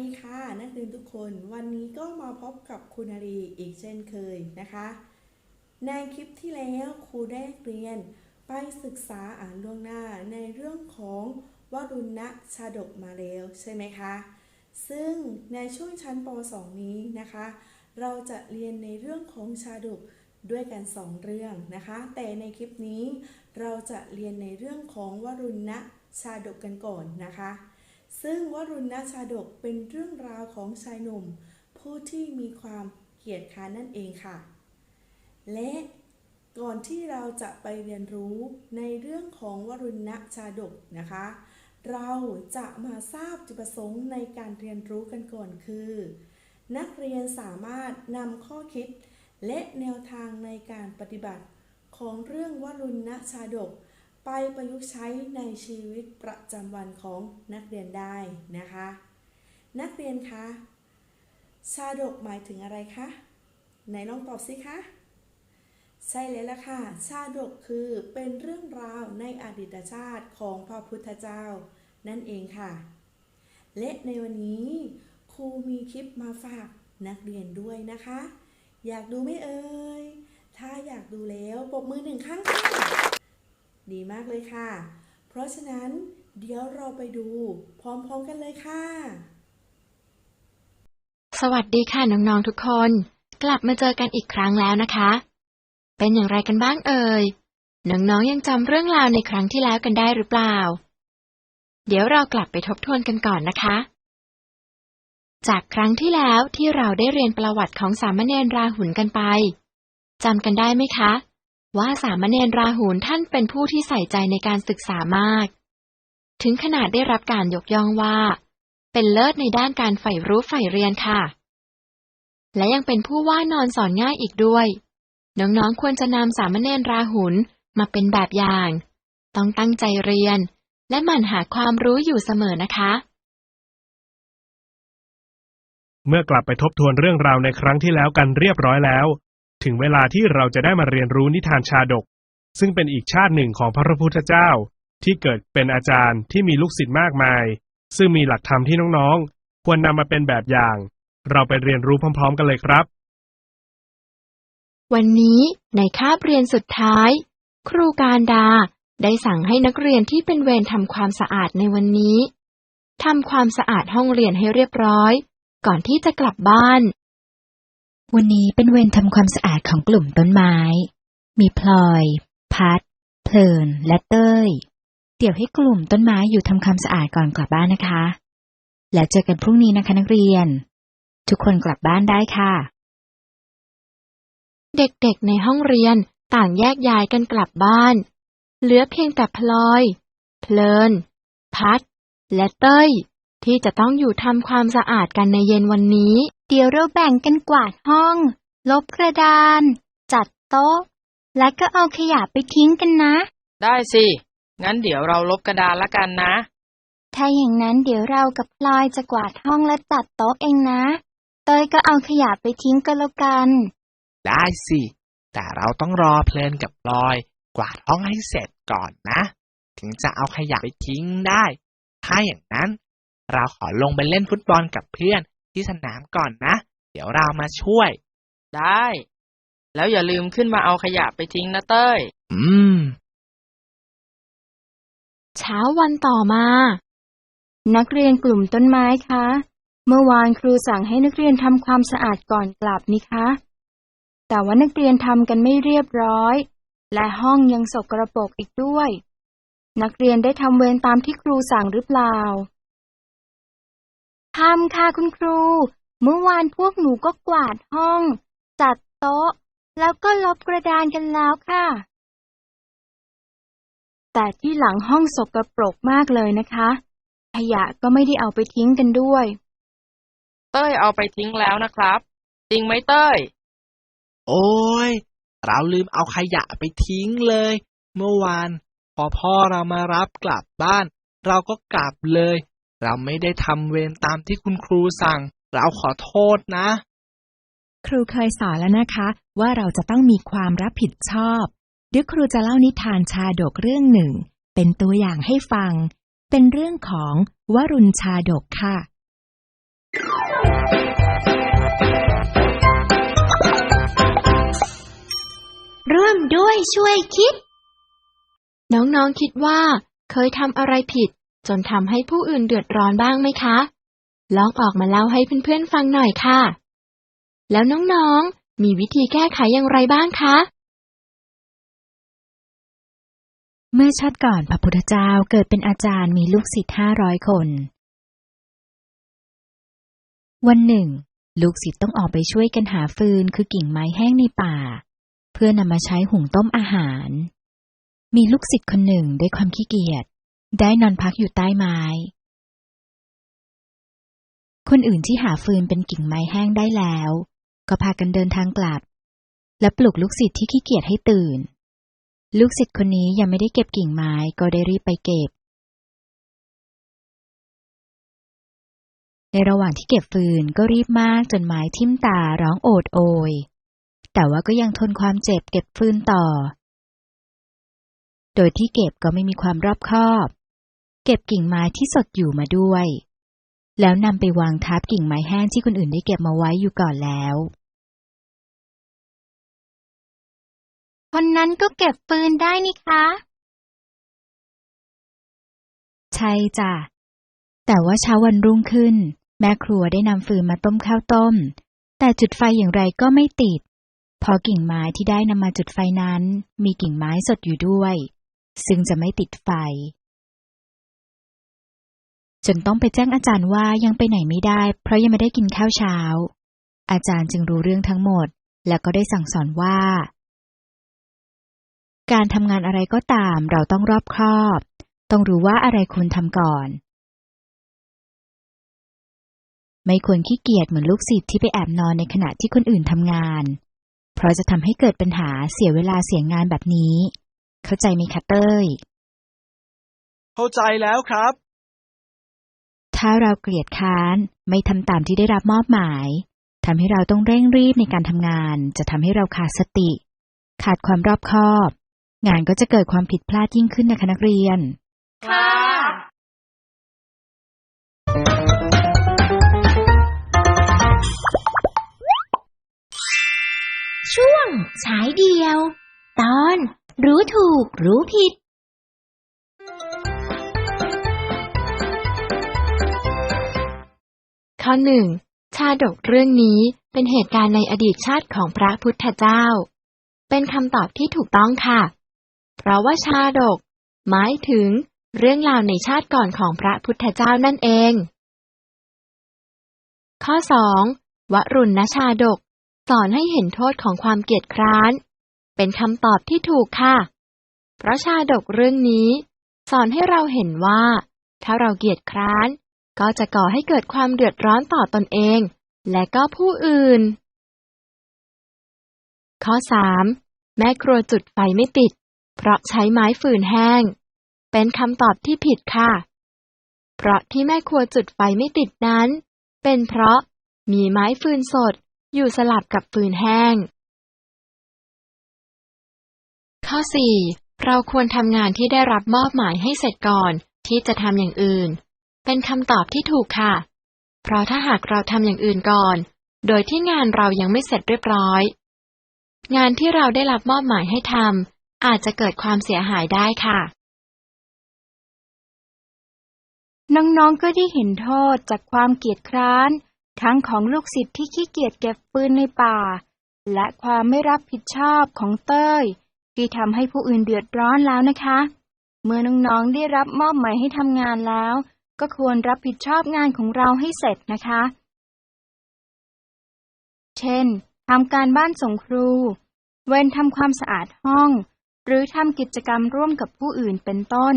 ดีค่ะนักเรียนทุกคนวันนี้ก็มาพบกับครูนารีอีกเช่นเคยนะคะ ในคลิปที่แล้วครูได้เรียนไปศึกษาอ่านล่วงหน้าในเรื่องของวรุณะชาดกมาแล้วใช่ไหมคะ ซึ่งในช่วงชั้นป .2 นี้นะคะ เราจะเรียนในเรื่องของชาดกด้วยกันสองเรื่องนะคะ แต่ในคลิปนี้เราจะเรียนในเรื่องของวรุณะชาดกกันก่อนนะคะ ซึ่งวรุณชาดกเป็นเรื่องราวของชายหนุ่ม ผู้ที่มีความเกียจค้านนั่นเองค่ะ และก่อนที่เราจะไปเรียนรู้ในเรื่องของวรุณชาดกนะคะ เราจะมาทราบจุดประสงค์ในการเรียนรู้กันก่อนคือ นักเรียนสามารถนำข้อคิดและแนวทางในการปฏิบัติของเรื่องวรุณชาดก ไปประยุกต์ใช้ในชีวิตประจำวันของนักเรียนได้นะคะ นักเรียนคะชาดกหมายถึงอะไรคะไหนลองตอบสิคะใช่แล้วล่ะค่ะ ชาดกคือเป็นเรื่องราวในอดีตชาติของพระพุทธเจ้า นั่นเองค่ะ และในวันนี้ครูมีคลิปมาฝากนักเรียนด้วยนะคะ อยากดูไหมเอ่ย ถ้าอยากดูแล้วปรบมือหนึ่งครั้งค่ะ ดีมากเลยค่ะ เพราะฉะนั้นเดี๋ยวเราไปดูพร้อมๆกันเลยค่ะ สวัสดีค่ะน้องๆทุกคน กลับมาเจอกันอีกครั้งแล้วนะคะ เป็นอย่างไรกันบ้างเอ่ยน้องๆยังจำเรื่องราวในครั้งที่แล้วกันได้หรือเปล่า เดี๋ยวเรากลับไปทบทวนกันก่อนนะคะ จากครั้งที่แล้วที่เราได้เรียนประวัติของสามเณรราหุลกันไปจำกันได้ไหมคะ ว่าสามเณรราหุลท่านเป็นผู้ที่ใส่ใจในการศึกษามาก ถึงขนาดได้รับการยกย่องว่า เป็นเลิศในด้านการใฝ่รู้ใฝ่เรียนค่ะ และยังเป็นผู้ว่านอนสอนง่ายอีกด้วย น้องๆควรจะนำสามเณรราหุลมาเป็นแบบอย่าง ต้องตั้งใจเรียน และหมั่นหาความรู้อยู่เสมอนะคะ เมื่อกลับไปทบทวนเรื่องราวในครั้งที่แล้วกันเรียบร้อยแล้ว ถึงเวลาที่เราจะได้มาเรียนรู้นิทานชาดก ซึ่งเป็นอีกชาติหนึ่งของพระพุทธเจ้า ที่เกิดเป็นอาจารย์ที่มีลูกศิษย์มากมาย ซึ่งมีหลักธรรมที่น้องๆ ควรนำมาเป็นแบบอย่าง เราไปเรียนรู้พร้อม ๆ กันเลยครับ วันนี้ในคาบเรียนสุดท้าย ครูการดาได้สั่งให้นักเรียนที่เป็นเวรทำความสะอาดในวันนี้ทำความสะอาดห้องเรียนให้เรียบร้อย ก่อนที่จะกลับบ้าน วันนี้เป็นเวรทำความสะอาดของกลุ่มต้นไม้ มีพลอย พัด เพลิน และเต้ย เดี๋ยวให้กลุ่มต้นไม้อยู่ทำความสะอาดก่อนกลับบ้านนะคะ แล้วเจอกันพรุ่งนี้นะคะนักเรียน ทุกคนกลับบ้านได้ค่ะ เด็กๆในห้องเรียนต่างแยกย้ายกันกลับบ้าน เหลือเพียงแต่พลอย เพลิน พัด และเต้ย ที่จะต้องอยู่ทำความสะอาดกันในเย็นวันนี้ เดี๋ยวเราแบ่งกันกวาดห้อง ลบกระดาน จัดโต๊ะ และก็เอาขยะไปทิ้งกันนะ ได้สิ งั้นเดี๋ยวเราลบกระดานละกันนะ ถ้าอย่างนั้นเดี๋ยวเรากับพลอยจะกวาดห้องและจัดโต๊ะเองนะ เตยก็เอาขยะไปทิ้งก็แล้วกัน ได้สิ แต่เราต้องรอเพลินกับพลอย กวาดห้องให้เสร็จก่อนนะ ถึงจะเอาขยะไปทิ้งได้ ถ้าอย่างนั้น เราขอลงไปเล่นฟุตบอลกับเพื่อนที่สนามก่อนนะ เดี๋ยวเรามาช่วย ได้ แล้วอย่าลืมขึ้นมาเอาขยะไปทิ้งนะเต้ย อืม เช้าวันต่อมา นักเรียนกลุ่มต้นไม้คะ เมื่อวานครูสั่งให้นักเรียนทำความสะอาดก่อนกลับนี่คะ แต่ว่านักเรียนทำกันไม่เรียบร้อย และห้องยังสกรปรกอีกด้วย นักเรียนได้ทำเวรตามที่ครูสั่งหรือเปล่า ทำค่ะคุณครู เมื่อวานพวกหนูก็กวาดห้อง จัดโต๊ะ แล้วก็ลบกระดานกันแล้วค่ะ แต่ที่หลังห้องสกปรกมากเลยนะคะ ขยะก็ไม่ได้เอาไปทิ้งกันด้วย เต้ยเอาไปทิ้งแล้วนะครับ จริงไหมเต้ย โอ้ย เราลืมเอาขยะไปทิ้งเลย เมื่อวาน พอพ่อเรามารับกลับบ้าน เราก็กลับเลย เราไม่ได้ทำเวรตามที่คุณครูสั่ง เราขอโทษนะ ครูเคยสอนแล้วนะคะ ว่าเราจะต้องมีความรับผิดชอบ เดี๋ยวครูจะเล่านิทานชาดกเรื่องหนึ่ง เป็นตัวอย่างให้ฟัง เป็นเรื่องของวรุณชาดกค่ะ ร่วมด้วยช่วยคิด น้องๆคิดว่าเคยทำอะไรผิด จนทำให้ผู้อื่นเดือดร้อนบ้างไหมคะ ลองออกมาเล่าให้เพื่อนๆฟังหน่อยค่ะ แล้วน้องๆ มีวิธีแก้ไขอย่างไรบ้างคะ เมื่อชาติก่อนพระพุทธเจ้าเกิดเป็นอาจารย์มีลูกศิษย์ห้าร้อยคน วันหนึ่ง ลูกศิษย์ต้องออกไปช่วยกันหาฟืนคือกิ่งไม้แห้งในป่า เพื่อนำมาใช้หุงต้มอาหารมีลูกศิษย์คนหนึ่งด้วยความขี้เกียจ ได้นอนพักอยู่ใต้ไม้ คนอื่นที่หาฟืนเป็นกิ่งไม้แห้งได้แล้ว ก็พากันเดินทางกลับ และปลุกลูกศิษย์ที่ขี้เกียจให้ตื่น ลูกศิษย์คนนี้ยังไม่ได้เก็บกิ่งไม้ก็ได้รีบไปเก็บ ในระหว่างที่เก็บฟืนก็รีบมากจนไม้ทิ่มตาร้องโอดโอย แต่ว่าก็ยังทนความเจ็บเก็บฟืนต่อ โดยที่เก็บก็ไม่มีความรอบคอบ เก็บกิ่งไม้ที่สดอยู่มาด้วย แล้วนำไปวางทับกิ่งไม้แห้งที่คนอื่นได้เก็บมาไว้อยู่ก่อนแล้วคนนั้นก็เก็บฟืนได้นี่คะ ใช่จ้ะ แต่ว่าเช้าวันรุ่งขึ้น แม่ครัวได้นำฟืนมาต้มข้าวต้ม แต่จุดไฟอย่างไรก็ไม่ติดเพอกิ่งไม้ที่ได้นำมาจุดไฟนั้น มีกิ่งไม้สดอยู่ด้วย ซึ่งจะไม่ติดไฟ จนต้องไปแจ้งอาจารย์ว่ายังไปไหนไม่ได้ เพราะยังไม่ได้กินข้าวเช้า อาจารย์จึงรู้เรื่องทั้งหมด แล้วก็ได้สั่งสอนว่า การทำงานอะไรก็ตามเราต้องรอบคอบ ต้องรู้ว่าอะไรควรทำก่อน ไม่ควรขี้เกียจเหมือนลูกศิษย์ที่ไปแอบนอนในขณะที่คนอื่นทำงาน เพราะจะทำให้เกิดปัญหาเสียเวลาเสียงานแบบนี้ เข้าใจไหมคะเต้ย เข้าใจแล้วครับ ถ้าเราเกลียดค้านไม่ทำตามที่ได้รับมอบหมายทำให้เราต้องเร่งรีบในการทำงาน จะทำให้เราขาดสติ ขาดความรอบคอบ งานก็จะเกิดความผิดพลาดยิ่งขึ้นนะคะนักเรียน ค่ะช่วงฉายเดียว ตอน รู้ถูก รู้ผิด ข้อหนึ่งชาดกเรื่องนี้เป็นเหตุการณ์ในอดีตชาติของพระพุทธเจ้า เป็นคำตอบที่ถูกต้องค่ะ เพราะว่าชาดก หมายถึงเรื่องราวในชาติก่อนของพระพุทธเจ้านั่นเอง ข้อสองวรุณชาดก สอนให้เห็นโทษของความเกียจคร้าน เป็นคำตอบที่ถูกค่ะ เพราะชาดกเรื่องนี้ สอนให้เราเห็นว่า ถ้าเราเกียจคร้าน ก็จะก่อให้เกิดความเดือดร้อนต่อตอนเอง และก็ผู้อื่น ข้อ 3. แม่ครัวจุดไฟไม่ติด เพราะใช้ไม้ฟืนแห้ง เป็นคำตอบที่ผิดค่ะ เพราะที่แม่ครัวจุดไฟไม่ติดนั้น เป็นเพราะมีไม้ฟืนสดอยู่สลับกับฟืนแห้ง ข้อ 4. เราควรทำงานที่ได้รับมอบหมายให้เสร็จก่อน ที่จะทำอย่างอื่น เป็นคำตอบที่ถูกค่ะ เพราะถ้าหากเราทำอย่างอื่นก่อน โดยที่งานเรายังไม่เสร็จเรียบร้อย งานที่เราได้รับมอบหมายให้ทำอาจจะเกิดความเสียหายได้ค่ะ น้องๆก็ได้เห็นโทษจากความเกียจคร้าน ทั้งของลูกศิษย์ที่ขี้เกียจเก็บฟืนในป่า และความไม่รับผิดชอบของเต้ย ที่ทำให้ผู้อื่นเดือดร้อนแล้วนะคะ เมื่อน้องๆได้รับมอบหมายให้ทำงานแล้ว ก็ควรรับผิดชอบงานของเราให้เสร็จนะคะ เช่นทำการบ้านส่งครู เว้นทำความสะอาดห้อง หรือทำกิจกรรมร่วมกับผู้อื่นเป็นต้น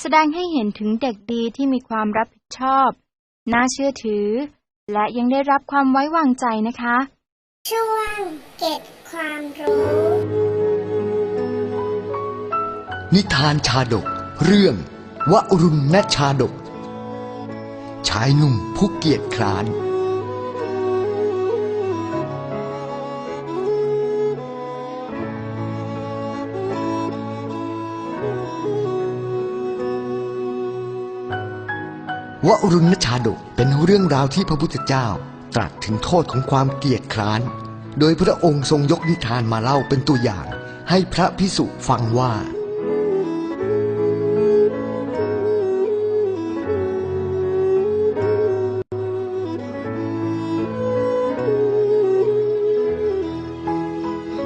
แสดงให้เห็นถึงเด็กดีที่มีความรับผิดชอบ น่าเชื่อถือ และยังได้รับความไว้วางใจนะคะ ช่วงเก็บความรู้ นิทานชาดก เรื่องวรุณชาดก ชายหนุ่มผู้เกียจคร้าน วรุณชาดกเป็นเรื่องราวที่พระพุทธเจ้าตรัสถึงโทษของความเกียจคร้าน โดยพระองค์ทรงยกนิทานมาเล่าเป็นตัวอย่าง ให้พระพิสุฟังว่า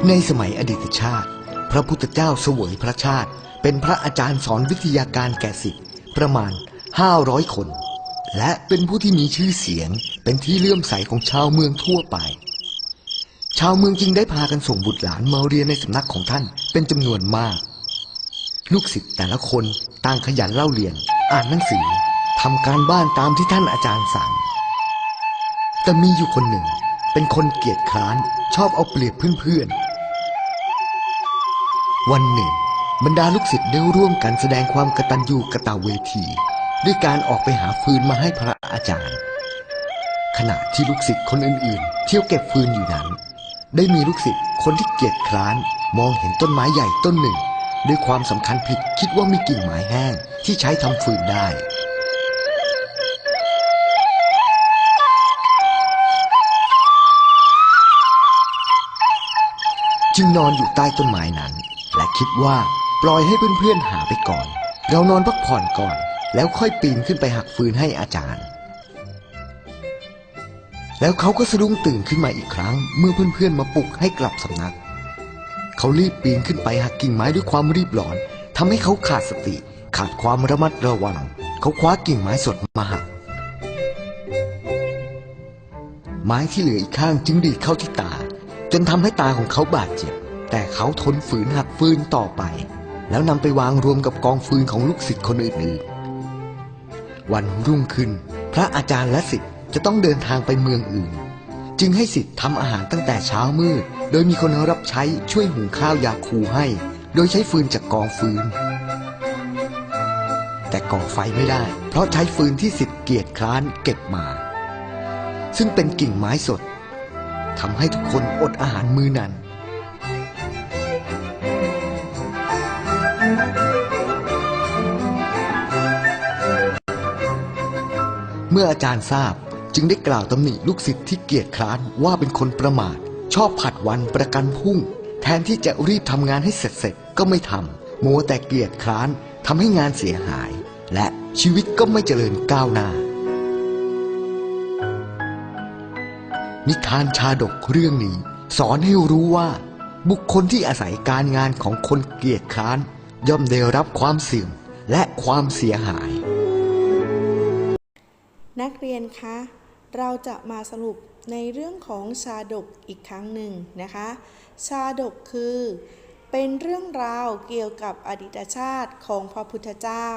ในสมัยอดีตชาติ พระพุทธเจ้าเสวยพระชาติ เป็นพระอาจารย์สอนวิทยาการแก่ศิษย์ประมาณ 500 คน และเป็นผู้ที่มีชื่อเสียง เป็นที่เลื่อมใสของชาวเมืองทั่วไป ชาวเมืองจึงได้พากันส่งบุตรหลานมาเรียนในสำนักของท่านเป็นจำนวนมาก ลูกศิษย์แต่ละคนต่างขยันเล่าเรียน อ่านหนังสือทำการบ้านตามที่ท่านอาจารย์สั่ง แต่มีอยู่คนหนึ่ง เป็นคนเกียจคร้านชอบเอาเปรียบเพื่อนๆ วันหนึ่ง บรรดาลูกศิษย์ได้ร่วมกันแสดงความกตัญญูกตเวที ด้วยการออกไปหาฟืนมาให้พระอาจารย์ ขณะที่ลูกศิษย์คนอื่นๆ เที่ยวเก็บฟืนอยู่นั้น ได้มีลูกศิษย์คนที่เกียจคร้านมองเห็นต้นไม้ใหญ่ต้นหนึ่ง ด้วยความสำคัญผิดคิดว่ามีกิ่งไม้แห้งที่ใช้ทำฟืนได้จึงนอนอยู่ใต้ต้นไม้นั้น และคิดว่าปล่อยให้เพื่อนๆหาไปก่อน เรานอนพักผ่อนก่อน แล้วค่อยปีนขึ้นไปหักฟืนให้อาจารย์ แล้วเขาก็สะดุ้งตื่นขึ้นมาอีกครั้ง เมื่อเพื่อนๆมาปลุกให้กลับสำนัก เขารีบปีนขึ้นไปหักกิ่งไม้ด้วยความรีบร้อนทำให้เขาขาดสติ ขาดความระมัดระวัง เขาคว้ากิ่งไม้สดมาหักไม้ที่เหลืออีกข้างจึงดีดเข้าที่ตา จนทำให้ตาของเขาบาดเจ็บ แต่เขาทนฝืนหักฟืนต่อไป แล้วนำไปวางรวมกับกองฟืนของลูกศิษย์คนอื่นๆ วันรุ่งขึ้น พระอาจารย์และศิษย์จะต้องเดินทางไปเมืองอื่น จึงให้ศิษย์ทำอาหารตั้งแต่เช้ามืด โดยมีคนรับใช้ช่วยหุงข้าวยาคูให้ โดยใช้ฟืนจากกองฟืน แต่ก่อไฟไม่ได้ เพราะใช้ฟืนที่ศิษย์เกียจคร้านเก็บมา ซึ่งเป็นกิ่งไม้สดทำให้ทุกคนอดอาหารมื้อนั้น เมื่ออาจารย์ทราบจึงได้กล่าวตำหนิลูกศิษย์ที่เกียจคร้านว่าเป็นคนประมาท ชอบผัดวันประกันพรุ่ง แทนที่จะรีบทำงานให้เสร็จๆก็ไม่ทำมัวแต่เกียจคร้านทำให้งานเสียหาย และชีวิตก็ไม่เจริญก้าวหน้า นิทานชาดกเรื่องนี้ สอนให้รู้ว่า บุคคลที่อาศัยการงานของคนเกียจคร้าน ย่อมได้รับความเสื่อมและความเสียหาย นักเรียนคะ เราจะมาสรุปในเรื่องของชาดกอีกครั้งหนึ่งนะคะ ชาดกคือ เป็นเรื่องราวเกี่ยวกับอดีตชาติของพระพุทธเจ้า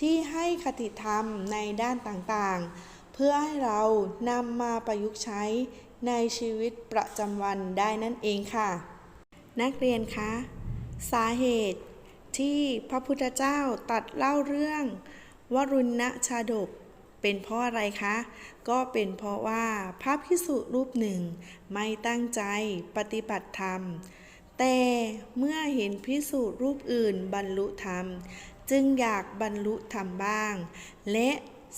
ที่ให้คติธรรมในด้านต่างๆ เพื่อให้เรานำมาประยุกต์ใช้ในชีวิตประจำวันได้นั่นเองค่ะ นักเรียนคะ สาเหตุที่พระพุทธเจ้าตัดเล่าเรื่องวรุณชาดก เป็นเพราะอะไรคะ ก็เป็นเพราะว่าพระพิสุรูปหนึ่ง ไม่ตั้งใจปฏิบัติธรรม แต่เมื่อเห็นพิสุรูปอื่นบรรลุธรรม จึงอยากบรรลุธรรมบ้าง และ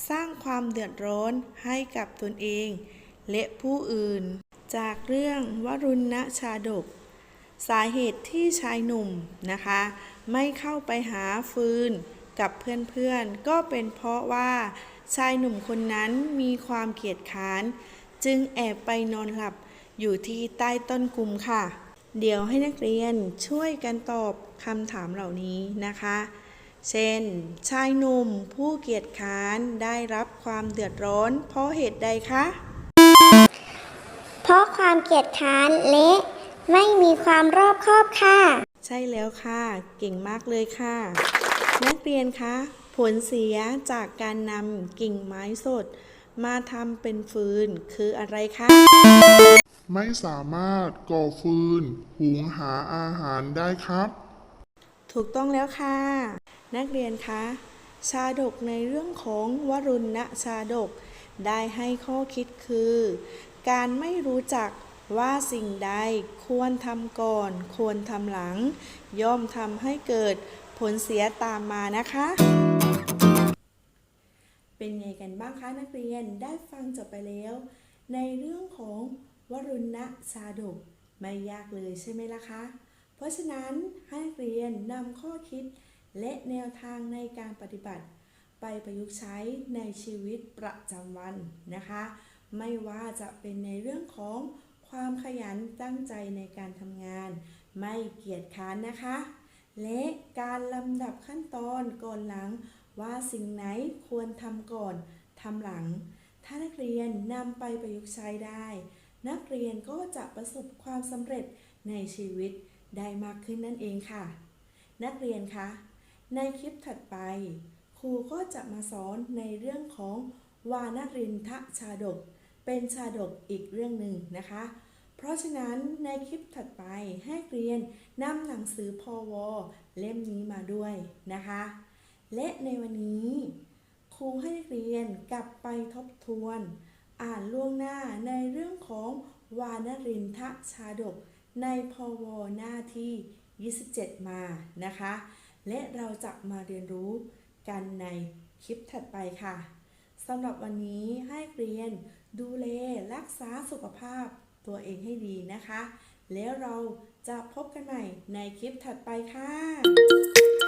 สร้างความเดือดร้อนให้กับตนเอง และผู้อื่น จากเรื่องวรุณชาดก สาเหตุที่ชายหนุ่มนะคะ ไม่เข้าไปหาฟืนกับเพื่อนๆ ก็เป็นเพราะว่า ชายหนุ่มคนนั้นมีความเกียจค้าน จึงแอบไปนอนหลับอยู่ที่ใต้ต้นกุมค่ะ เดี๋ยวให้นักเรียนช่วยกันตอบคำถามเหล่านี้นะคะ เช่น ชายหนุ่มผู้เกียจค้านได้รับความเดือดร้อน เพราะเหตุใดคะ เพราะความเกียจคร้านและไม่มีความรอบคอบค่ะ ใช่แล้วค่ะ เก่งมากเลยค่ะ นักเรียนคะผลเสียจากการนำกิ่งไม้สด มาทำเป็นฟืนคืออะไรคะ ไม่สามารถก่อฟืน หุงหาอาหารได้ครับ ถูกต้องแล้วค่ะ นักเรียนคะ ชาดกในเรื่องของวรุณชาดก ได้ให้ข้อคิดคือ การไม่รู้จักว่าสิ่งใดควรทำก่อน ควรทำหลัง ย่อมทำให้เกิด ผลเสียตามมานะคะ เป็นไงกันบ้างคะนักเรียนได้ฟังจบไปแล้ว ในเรื่องของวรุณชาดกไม่ยากเลยใช่ไหมล่ะคะ เพราะฉะนั้นให้นักเรียนนำข้อคิดและแนวทางในการปฏิบัติ ไปประยุกต์ใช้ในชีวิตประจำวันนะคะ ไม่ว่าจะเป็นในเรื่องของความขยันตั้งใจในการทำงาน ไม่เกียจค้านนะคะ และการลำดับขั้นตอนก่อนหลัง ว่าสิ่งไหนควรทำก่อนทำหลัง ถ้านักเรียนนำไปประยุกต์ใช้ได้ นักเรียนก็จะประสบความสำเร็จในชีวิตได้มากขึ้นนั่นเองค่ะ นักเรียนคะในคลิปถัดไป ครูก็จะมาสอนในเรื่องของวานรินทะชาดก เป็นชาดกอีกเรื่องหนึ่งนะคะ เพราะฉะนั้นในคลิปถัดไปให้เรียนนำหนังสือพอวเล่มนี้มาด้วยนะคะ และในวันนี้ ครูให้เรียนกลับไปทบทวน อ่านล่วงหน้าในเรื่องของวานรินทชาดก ในพอวหน้าที่ 27 มานะคะ และเราจะมาเรียนรู้กันในคลิปถัดไปค่ะสำหรับวันนี้ให้เรียนดูแลรักษาสุขภาพ ตัวเองให้ดีนะคะ แล้วเราจะพบกันใหม่ในคลิปถัดไปค่ะ